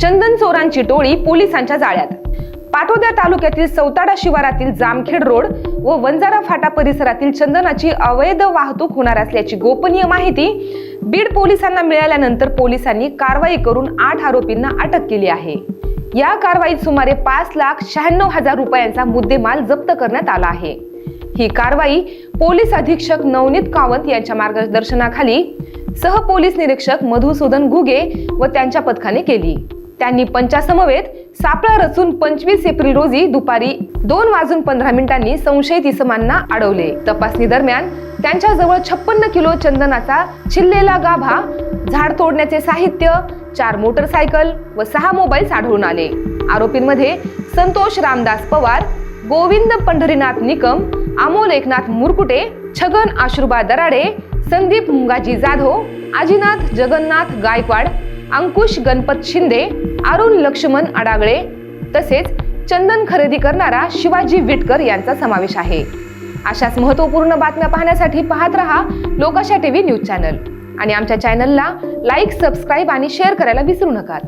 चंदन चोरांची टोळी पोलिसांच्या जाळ्यात. पाटोद्या तालुक्यातील सौताडा शिवारातील जामखेड रोड व वंजारा फाटा परिसरातील चंदनाची अवैध वाहतूक होणार असल्याची गोपनीय माहिती बीड पोलिसांना मिळाल्यानंतर पोलिसांनी कारवाई करून आठ आरोपींना अटक केली आहे. या कारवाईत सुमारे पाच लाख शहाण्णव हजार रुपयांचा मुद्देमाल जप्त करण्यात आला आहे. ही कारवाई पोलीस अधीक्षक नवनीत कावत यांच्या मार्गदर्शनाखाली सह पोलीस निरीक्षक मधुसूदन घुगे व त्यांच्या पथकाने केली. त्यांनी पंचासमवेत सापळा रचून पंचवीस एप्रिल रोजी दुपारी दोन वाजून पंधरा मिनिटांनी संशयित इसमांना अडवले. तपासणी दरम्यान त्यांच्याजवळ छप्पन्न किलो चंदनाचा छिल्लेला गाभा झाड तोडण्याचे साहित्य चार मोटरसायकल व सहा मोबाईल आढळून आले. आरोपींमध्ये संतोष रामदास पवार गोविंद पंढरीनाथ निकम अमोल एकनाथ मुरकुटे छगन आश्रुबा दराडे संदीप मुंगाजी जाधव आजीनाथ जगन्नाथ गायकवाड अंकुश गणपत शिंदे अरुण लक्ष्मण अडागळे तसेच चंदन खरेदी करणारा शिवाजी विटकर यांचा समावेश आहे. अशाच महत्त्वपूर्ण बातम्या पाहण्यासाठी पाहत रहा लोकाशा टीव्ही न्यूज चॅनल. आणि आमच्या चॅनलला लाईक सबस्क्राईब आणि शेअर करायला विसरू नका.